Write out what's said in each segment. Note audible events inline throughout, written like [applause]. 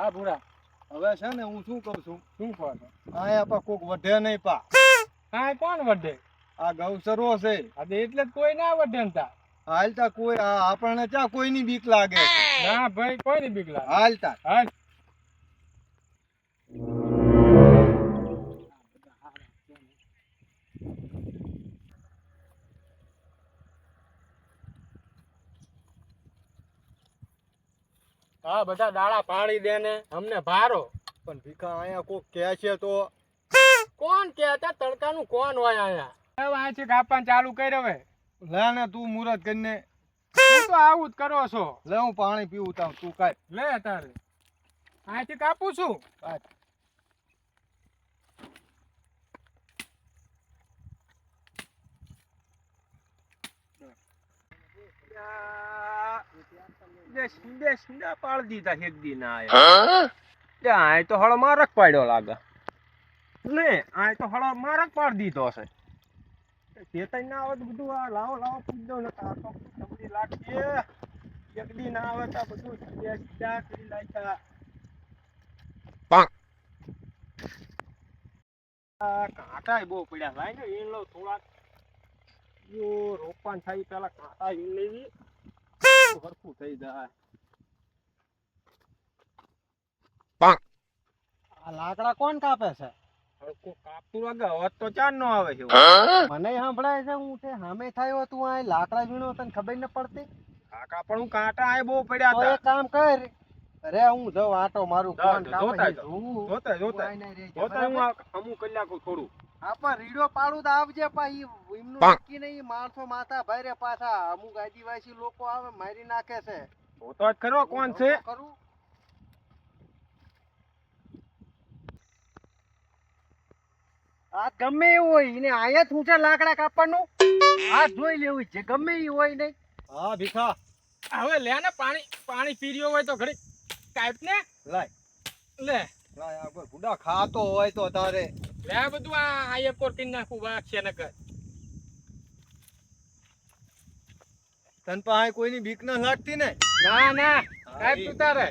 હા ભૂરા. હવે છે ને હું શું કહું છું? શું કહો છો આયા પા કોક વધે નહીં પા. હા કોણ વઢે આ ગૌસરો છે. અરે એટલે જ કોઈ ના વઢે ને તા. હાલતા કોઈ આપણને ચા કોઈની બીક લાગે ના ભાઈ કોઈ નહીં બીક લાગે? હાલતા. હા હા બધા દાડા પાડી દે ને અમને ભારો. પણ ભીખા અહીંયા કોક કહે છે તો? કોણ કે હતા તડકાનું કોણ હોય અહીંયા? હવે આ છે કાપવાનું ચાલુ કરી હવે. લે ને તું મુરત કરીને. તું તો આવું જ કરો છો. લે હું પાણી પીવું તાવ તું કાય. લે તારે. અહીંથી કાપું છું. પાડી દીધા એક દી ના આયા. તો હળ મારક પાડ્યો લાગે. લે આ તો હળ મારક પાડી દીધો છે. ચેતન ના આવે તો બધું આ લાવો લાવો પૂછ ને આ તો તમને લાગશે. એક દી ના આવે તો બધું કરી નાખ્યા આ બહુ પડ્યા. લાય ને એ લો થોડાક. રોપવાન થાય પેલા કાંટા લઈ લેવી. તો થઈ જાય આ લાકડા કોણ કાપે છે? કાપતું લાગે અવાજ તો ચાર નો આવે છે. મને સાંભળાય છે હું તે સામે થયો તું આ લાકડા વીણો તને ખબર ન પડતી? કાકા પણ હું કાંટા આ બહુ પડ્યા હતા. એક કામ કર અરે હું જઉં આટો મારું કોણ કાપે જોતા હું થોડું આપા રીડો પાડું તો આવજે પા ઈ એમનું નક્કી નહીં માણસો માથા ભારે પાછા. અમુક આદિવાસી લોકો આવે મારી નાખે છે. જોતો જ ખરો કોણ છે? કરું? આ ગમે એવું હોય એને આયા જ ઊંચા લાકડા કાપવાનું? આ જોઈ લેવું છે ગમે એ હોય નહીં. હા ભીખા. હવે લે ને પાણી પાણી પી રહ્યો હોય તો ઘડી કાપ ને. લાય. લે. લાય આ ગુડા ખાતો હોય તો તારે. લે બધું આ આયે કોર નાખું વાઘ છે તન પાસે કોઈની બીક ન લાગતી ને? ના ના કાપ તું તારે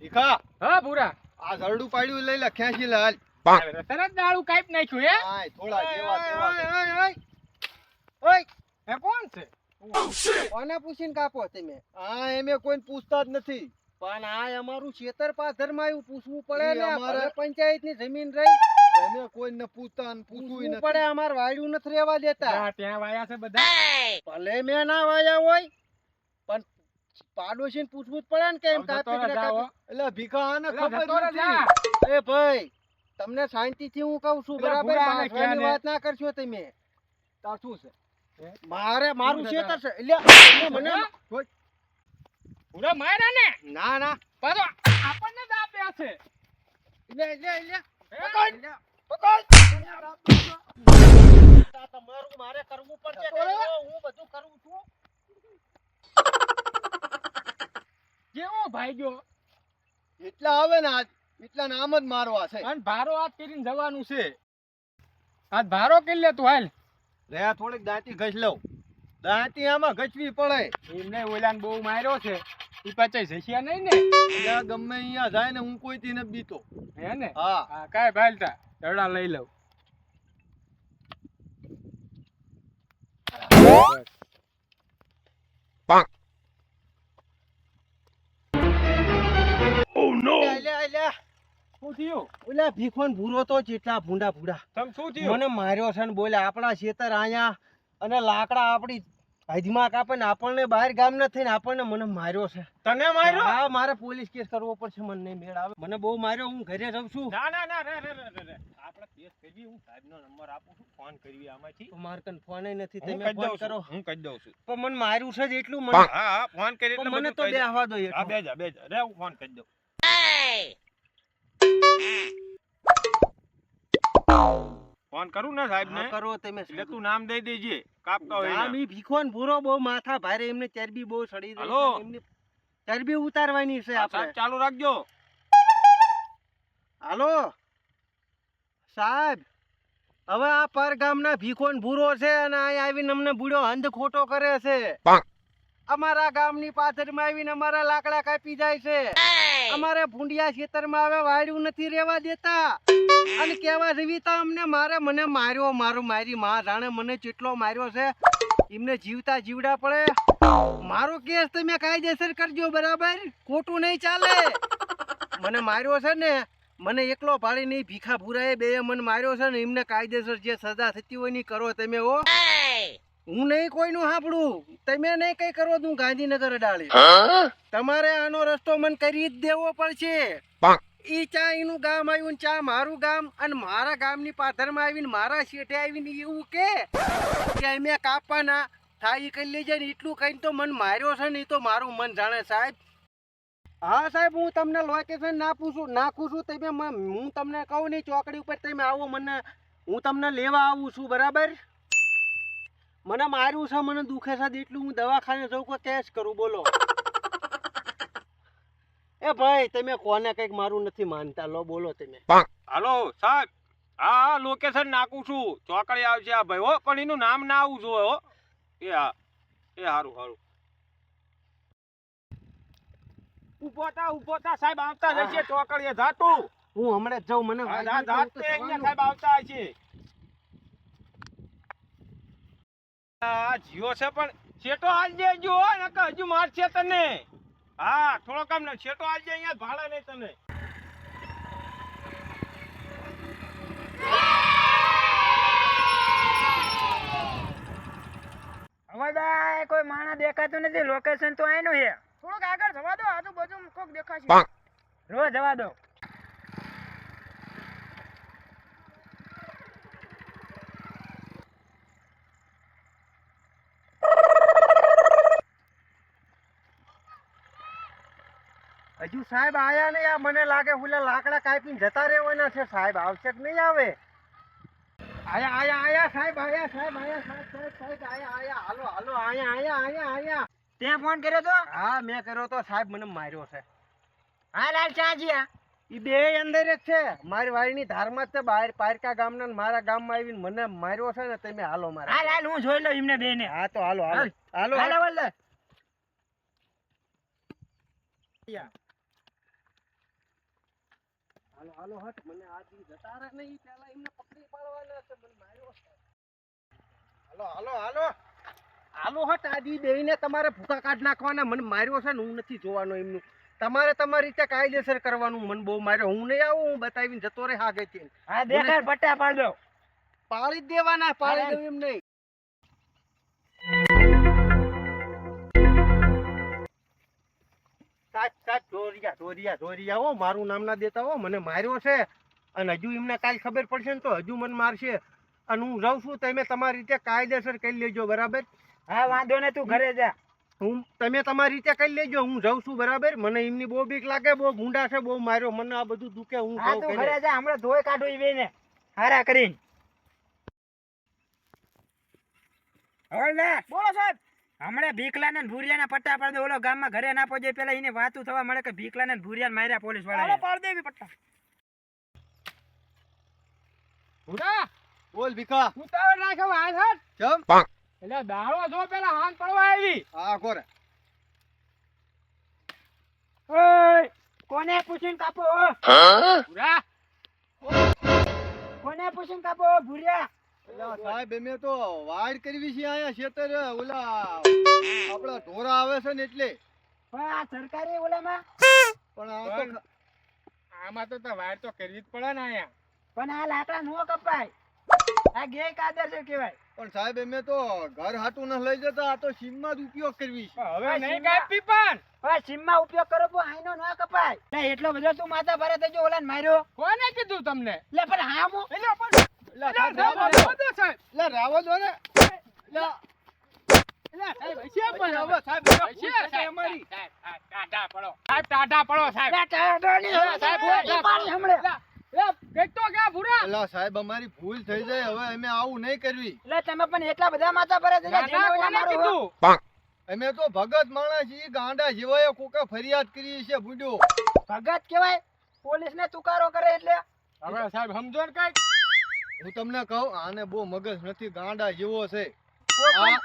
ભીખા? હા ભૂરા. આ ઝરડું પાડ્યું લઈ લે ખેંચી લે હાલ. તરત દાળું કાપ નાખ્યું હે? થોડા જેવા તેવા ઓય, છે. ઓય, ઓય. ઓય, એ કોણ છે? કોને પૂછીને કાપો તમે? આ એમે કોઈને પૂછતા જ નથી. પણ આ અમારું ખેતર પાથરમાં એવું પૂછવું પડે ને અમારે- પંચાયતની જમીન રહી. એને કોઈને પૂછતા પૂછવું પૂછવું પડે અમારે વાડ્યું નથી રહેવા દેતા. ત્યાં ત્યાં વાયા છે બધા. ભલે મેં ના વાયા હોય પણ પાડોશીને પૂછવું જ પડે ને. એટલે ભીખા આને ખબર નથી. એ ભાઈ તમને શાંતિથી હું કહું છું બરાબર? વાત ના કરશો તમે. તાર શું છે? હે? મારે મારું ખેતર છે. એટલે મને ઉડા માર્યા ને? ના ના. પાછો આપણને જ આપ્યા છે. એટલે એટલે એટલે પકડ. પકડ. તમારું મારે કરવું પડશે. કે હું બધું કરું છું. કેવો ભાગ્યો એટલા આવે ને આજ. એટલા નામ જ મારવા છે. અને ભારો હાથ કરીને જવાનું છે. આજ ભારો લે તું હાલ? રે આ થોડીક દાંતી ઘસ લઉં. દાંતી આમાં ઘસવી પડે. એમને ઓલાને બહુ માર્યો છે. એ પાછા જશે નહીં ને? ગમે અહીંયા જાય ને હું કોઈથી નથી બીતો. હે ને? હા. હા કાંઈ ભાલતા દડા લઈ લઉં. શું થયું? ઓલા ભીખોન ભૂરો તો જેટલા ભૂંડા ભૂંડા. તમ શું થયું? મને માર્યો છે ને બોલે આપણા ખેતર અહીંયા અને લાકડા આપણી હદમાં કાપે ને આપણને બહાર ગામ ન થઈને આપણને મને માર્યો છે. તને માર્યો? હા મારે પોલીસ કેસ કરવો પડશે મને નહીં મેળ આવે. મને બહુ માર્યો હું ઘરે જઉં છું. ના ના ના રે રે રે રે રે. આપણે કેસ કરવી હું સાહેબનો નંબર આપું છું ફોન કરવી આમાંથી. મારે કન ફોને નથી તમે ફોન કરો. હું કરી દઉં છું. પણ મને માર્યું છે એટલું મને હા હા ફોન કરી મને તો બે આવવા દો હા બેજા બેજા રે હું ફોન કરી દઉં. ફોન કરું ને સાહેબ ને કરો તમે એટલે તું નામ દઈ દેજે કાપતા હોય નામ ઈ ભીખો ને ભૂરો બહુ માથા ભારે એમને ચરબી બહુ સડી રહી હાલો. છે એમની ચરબી ઉતારવાની છે આપણે. સાહેબ ચાલુ રાખજો. હાલો? સાહેબ હવે આ પર ગામના ભીખોન ભૂરો છે અને અહીં આવીને અમને બુડો હંધ ખોટો કરે છે. અમારા ગામની પાથરમાં આવીને અમારા લાકડા કાપી જાય છે. અમારે ભૂંડિયા ખેતરમાં હવે વાડ્યું નથી રહેવા દેતા. અને કેવા જીવીતા અમને મારે મને માર્યો મારો મારી માં જાણે મને ચેટલો માર્યો છે. એમને જીવતા જીવડા પડે. મારો કેસ તમે કાયદેસર કરજો બરાબર? ખોટું નહીં ચાલે. મને માર્યો છે ને મને એકલો ભાડી નહીં ભીખા ભૂરાએ બે મને માર્યો છે ને એમને કાયદેસર જે સજા થતી હોયની કરો તમે હો. હું નહીં કોઈનું સાંભળું. તમે નહીં કઈ કરો તો હું ગાંધીનગર અડાળી તમારે આનો રસ્તો મને કરી જ દેવો પડશે. ઈ ચા એનું ગામ આવ્યું ને ચા મારું ગામ અને મારા ગામની પાથરમાં આવીને મારા શેઠે આવીને એવું કે અમે કાપવાના થાય કરી લેજે ને એટલું કહીને તો મન માર્યો છે ને એ તો મારું મન જાણે સાહેબ. હા સાહેબ હું તમને લોકેશન ના પૂછું નાખું છું. તમે હું તમને કહું નહીં ચોકડી ઉપર તમે આવો મને હું તમને લેવા આવું છું બરાબર? મને માર્યું છે મને દુખે છે એટલું હું દવાખાને જઉં કોઈ કેશ કરું બોલો. [laughs] એ ભાઈ તમે કોને કંઈક મારું નથી માનતા? લો બોલો તમે. હાલો સાહેબ. હા હા લોકેશન નાખું છું. ચોકડી આવશે આ ભાઈ હો પણ એનું નામ ના આવું જોઈએ હો. એ હા. એ સારું સારું ઊભો થા ઊભો થા સાહેબ આવતા જશે ચોકડીએ. જાતું હું હમણાં જઉં મને જા- તો સાહેબ આવતા હશે. આ જીઓ છે પણ છેટો હાલ દેજો નકર હજુ મારશે તને. હા થોડો કામ ને છેટો હાલ દે અહીંયા ભાડા નહીં તને. કોઈ માણસ દેખાતું નથી લોકેશન તો આનું છે. થોડુંક આગળ જવા દો આજુબાજુ કોક દેખાશે. રો જવા દો. હજુ સાહેબ આયા નહીં. આ મને લાગે ઓલા લાકડા કાપીને જતા રહેવાના છે. સાહેબ આવશે કે નહીં આવે? આયા આયા આયા સાહેબ આયા સાહેબ આયા સાહેબ સાહેબ સાહેબ આયા આયા હાલો હાલો આયા આયા આયા આયા. ત્યાં ફોન કર્યો તો? હા મેં કર્યો તો. સાહેબ મને માર્યો છે. હા લાલ ચાજીયા. એ બે અંદર જ છે. મારી વાડીની ધારમાં જ છે. બહાર પારકા ગામના ને મારા ગામમાં આવીને મને માર્યો છે ને તમે હાલો મારા. લાલ હું જોઈ લઉં એમને બે ને હા તો હાલો હાલો. હાલો. હાલો હાલ. હાલો. હાલો હટ. મને આ દી જતા રહે નહીં પેલા એમને પકડી પાડવાના છે મને માર્યો છે. હાલો હાલો હાલો. હાલો હટ. આ દી બેહીને તમારે ભૂકા કાઢ નાખવાના. મને માર્યો છે ને હું નથી જોવાનો એમનું. તમારે તમારી રીતે કાયદેસર કરવાનું. મન બહુ માર્યો. હું નહીં આવું હું બતાવીને જતો રહે હા ગઈ હા દેખાડ પટ્ટા પાડ દો. પાળી દેવાના પાળી. દઉં એમ નહીં. સાહેબ સાહેબ ચોરિયા ચોરિયા ચોરિયા હો મારું નામ ના દેતા હો મને માર્યો છે. અને હજુ એમને કાલ ખબર પડશે ને તો હજુ મને મારશે. અને હું જાઉં છું તમે તમારી રીતે કાયદેસર કરી લેજો બરાબર? હા વાંધો ને તું ઘરે જા. હું તમે તમારી રીતે કરી લેજો હું જાઉં છું બરાબર? મને એમની બહુ બીક લાગે બહુ ગુંડા છે બહુ માર્યો મને આ બધું દુખે હું હા તું. ઘરે. જા હમણાં ધોઈ કાઢું ઈ બેને. હારા કરીને. હવે બોલો સાહેબ. હમણાં ભીખલાને ને ભૂરિયાના પટ્ટા પાડ દે. ઓલો ગામમાં ઘરે ના પહોંચે પેલા એને વાતું થવા મળે કે ભીખલાને ને ભૂરિયાને માર્યા પોલીસવાળા પાડ દેવી પટ્ટા. ઉડા બોલ ભીખા ઉતાવળ રાખો હાથ હાથ ચમ. એટલે દાળો જો પેલા હાથ પડવા આવી. હા કોરે ઓય કોને પૂછીને કાપો? હો? પૂરા કોને પૂછીને કાપો? ભૂરિયા. સાહેબ અમે તો વાડ કરવી છે આયા ખેતર ઓલા આપડા ઢોરા આવે છે ને એટલે. પણ આ સરકારી ઓલામાં? પણ આ તો આમાં તો તો વાર તો કરવી જ પડે ને આયા. પણ આ લાકડા નો કપાય. આ ગેરકાયદેસર છે કહેવાય. પણ સાહેબ અમે તો ઘર હાટું ન લઈ જતા આ તો સીમમાં જ ઉપયોગ કરવી છે. હવે નહીં સીમા- કાપી પણ. પણ સીમમાં ઉપયોગ કરો પણ આઈનો ન કપાય. લે એટલો બધો તું માથા ભરે થજો ઓલાને માર્યો. કોને કીધું તમને? એટલે પણ હા હું એટલે પણ રાવા દો. ને સાહેબ અમારી. ભૂલ થઈ જાય હવે અમે આવું નહીં કરવી. તમે પણ એટલા બધા માથા પર અમે તો ભગત માણસ ઈ ગાંડા જીવાય કોકે ફરિયાદ કરી છે બુડ્યો ભગત કેવાય પોલીસ ને તુકારો કરે એટલે. હવે સાહેબ સમજો ને કંઈક. હું તમને કહું આને બહુ મગજ નથી ગાંડા જેવો છે. આ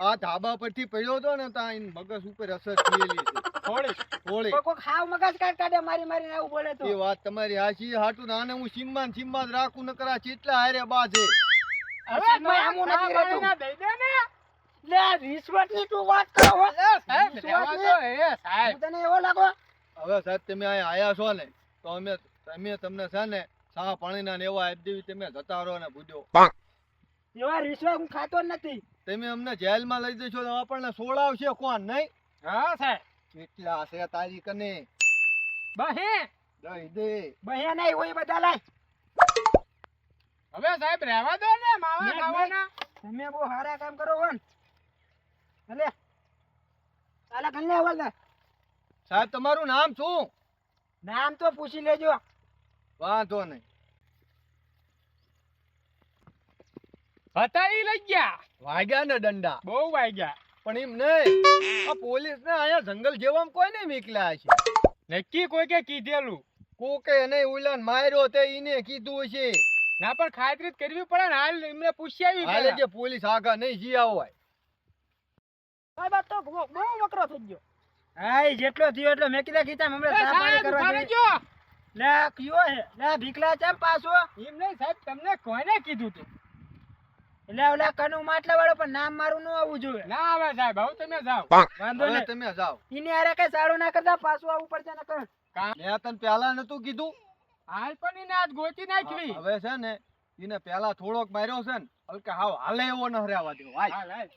આ ધાબા પરથી પડ્યો હતો ને ત્યાં એની મગજ ઉપર અસર થયેલી છે થોડી થોડી કોક હાવ મગજ કાઢ કાઢે મારી મારીને આવું બોલે તો. એ વાત તમારી હાચી હાટું ને આને હું સિમ્માન સિમ્મા જ રાખું નકરા ચેટલા હારે બા છે હવે ભાઈ આમું નથી રહેતું. દઈ દે ને. લે રિશ્વતની તું વાત કરો હો. સાહેબ રહેવા એ સાહેબ. તને એવો લાગો? હવે સાહેબ તમે અહીંયા આયા છો ને તો અમે અમે તમને છે ને સા પાણીના ને એવા આપી દેવી તમે જતા રહો ને ભૂજો એવા રિશ્વત હું ખાતો નથી. તમે અમને જેલમાં લઈ જશો તો આપણને સોળાવશે કોણ? નહીં? હા સાહેબ. કેટલા છે તારી કને? બહે. દઈ દે. બહે નહીં હોય બધા લાય હવે સાહેબ રહેવા દો ને માવા ખાવાના. તમે બહુ સારા કામ કરો હોન અલે. આલા ચાલે કલ્લે આવલ સાહેબ તમારું નામ શું? નામ તો પૂછી લેજો. વાંધો નહીં. હતા લઈ ગયા. વાગ્યા ને દંડા. બહુ વાગ્યા. પણ એમ નહીં. આ પોલીસ ને અહીંયા જંગલ જેવામાં કોઈ નહીં મીકલા છે. નક્કી કોઈ કે કીધેલું? કોકે એને ઉલન માર્યો તે ઈને કીધું છે. ના પણ ખાતરી કરવી પડે ને. હાલ એમને પૂછી આવી હાલે જે પોલીસ આગા નહીં જી આવો ભાઈ બાત તો બહુ બહુ વકરો થઈ ગયો. હા જેટલો થયો એટલો મેં કીધા કીધા હમણાં ચા પાણી કરવા. લે કયો હે? લે ભીખલા ચમ પાછો? એમ નહીં સાહેબ તમને કોઈને કીધું તું? એટલે ઓલા કનુ માટલા વાળો પણ નામ મારું ન આવવું જોઈએ. ના આવે સાહેબ હવે તમે જાઓ. વાંધો નહીં. તમે જાઓ. ઈને હારે કઈ સારું ના કરતા પાછું આવવું પડશે ને કર મેં તને પહેલા નતું કીધું. હાલ પણ એને આજ ગોતી નાખવી. હવે છે ને એને પહેલા થોડોક માર્યો છે ને હલકે હાવ હાલે એવો ન રહેવા દો હાલ હાલ.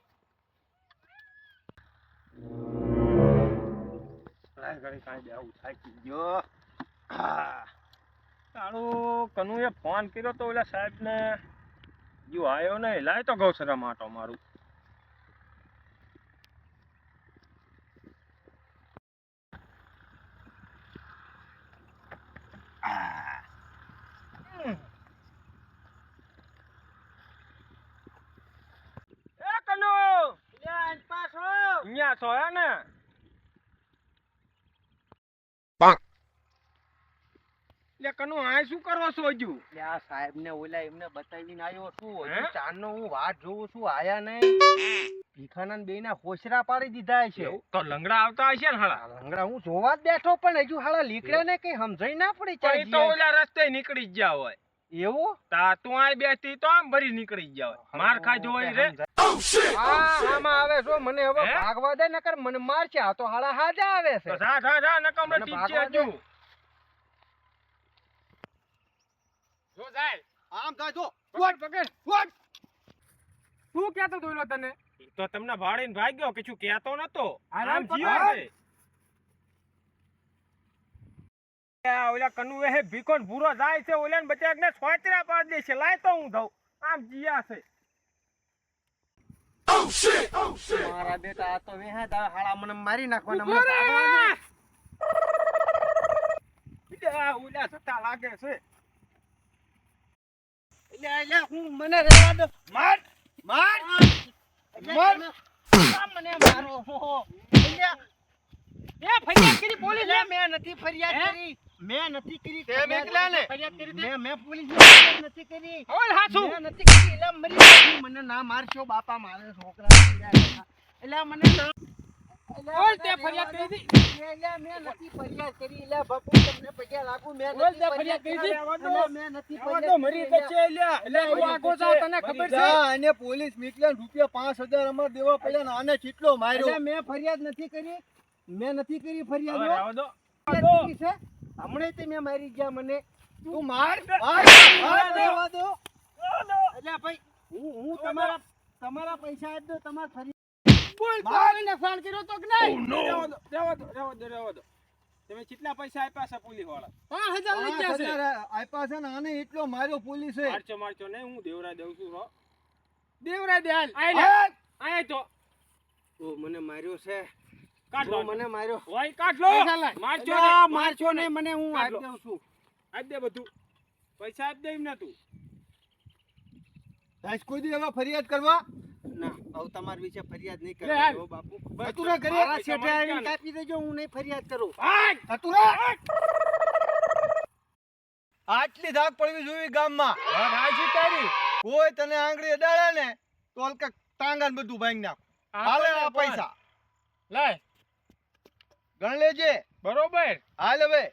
કાંઈ થાકી ગયો. હા. તારું કનુએ ફોન કર્યો તો ઓલા સાહેબને જો આવ્યો નહીં લાય તો ગૌસરા માટો મારું. આ. હમ. એ કનુ પાછો અહીંયા છો હે ને લે કનુ આ શું કરો છો હજુ? આ સાહેબ ને ઓલા એમને બતાવીને આવ્યો છું. હજુ ચાંદ નો હું વાટ જોઉં છું આયા નહીં. ભીખાના બે ના ખોસરા પાડી દીધા છે તો લંગડા આવતા હશે ને હાળા? લંગડા હું જોવા જ બેઠો પણ હજુ હાળા લીકડ્યા ને કઈ સમજાઈ ના પડી પણ તો ઓલા રસ્તે નીકળી જ ગયા હોય. એવું? તા તું આય બેસતી તો આમ ભરી નીકળી જ જાવ માર ખાધો હોય રે. હા આમાં આવે છો મને હવે ભાગવા દે નકર મને મારશે. આ તો હાલા હાજા આવે છે. જા જા જા નકમ ઠીક છે ભાગવા દે. હજુ જો જાય. આમ થાય જો પકડ પકડ. શું કહેતો દોયલો તને? તો તમને ભાડીને ભાગ્યો કે શું કહેતો નતો? હાલ, જીવે પકડ. છે. આ ઓલા કનુ હે ભીખોન ભૂરો જાય છે ઓલા ને બચાક ને છોતરા પાડ દે છે. લાય તો હું દઉં આમ જીયા છે. મારા બેટા આ તો વેહા દા હાલા મને મારી નાખવાના મને ઓલા સત્તા લાગે છે. એટલે એટલે હું મને રહેવા દો. માર માર. માર. મને મારો. એ ફરિયાદ કરી પોલીસ. મેં નથી ફરિયાદ કરી. મેં નથી કરી. તે ફરિયાદ. મેકલા ને? ફરિયાદ કરી મેં મેં નથી કરી. ઓલ હાસુ મેં નથી કરી. મરી મને ના મારશો બાપા મારે છોકરા એટલે મને ના- તે ફરિયાદ કરી દી. એટલે મેં નથી ફરિયાદ કરી એટલે બાપુ તમને પગે લાગુ મેં ઓલ નથી તે ફરિયાદ કરી દી. મેં નથી ફરિયાદ તો મરી કરી. જશે લ્યા. એટલે હું આગો જાઉં તને ખબર છે? જા, પોલીસ મોકલ્યા રૂપિયા પાંચ હજાર અમાર દેવા પડ્યા ને આને કેટલો માર્યો. એટલે મેં ફરિયાદ નથી કરી. મેં નથી કરી ફરિયાદ. રહેવા દો ફરિયાદ કરી છે? હમણાં તે મેં મારી ગયા મને. તું માર માર માર દેવા દો. એટલે ભાઈ હું હું તમારા તમારા પૈસા આપી દો તમારા ફરિયાદ બોલ બોલીને ફોન કર્યો તો કે નહીં? રહેવા દો રહેવા દો રહેવા દો રહેવા દો. તમે કેટલા પૈસા આપ્યા છે પોલીસવાળા પાંચ હજાર લઈ છે. આપ્યા છે ને આને એટલો માર્યો પોલીસે. મારચો મારચો નહીં હું દેવરા દઉં છું હો. દેવરા દે હાલ. આય લે. આ! આય તો. ઓ, મને માર્યો છે. કાઢ મને માર્યો. ઓય કાઢ લો. પૈસા મારચો નહીં, મને હું આપી દઉં છું. આપ દે બધું. પૈસા આપ દે એમને તું. કોઈ દી હવે ફરિયાદ કરવા? હવે તમાર વિશે ફરિયાદ નહીં કરો બાપુ. બસ, ઘરે આ શેઠે આવીને કાપી દેજો હું નહીં ફરિયાદ કરું. હતું આટલી ધાક પડવી જોઈએ ગામમાં. હાચી તારી. કોઈ તને આંગળી અડાડે ને તો હલકા ટાંગાને બધું ભાંગી નાખ. હાલે આ પૈસા. લે ગણ લેજે. બરોબર. હાલ હવે.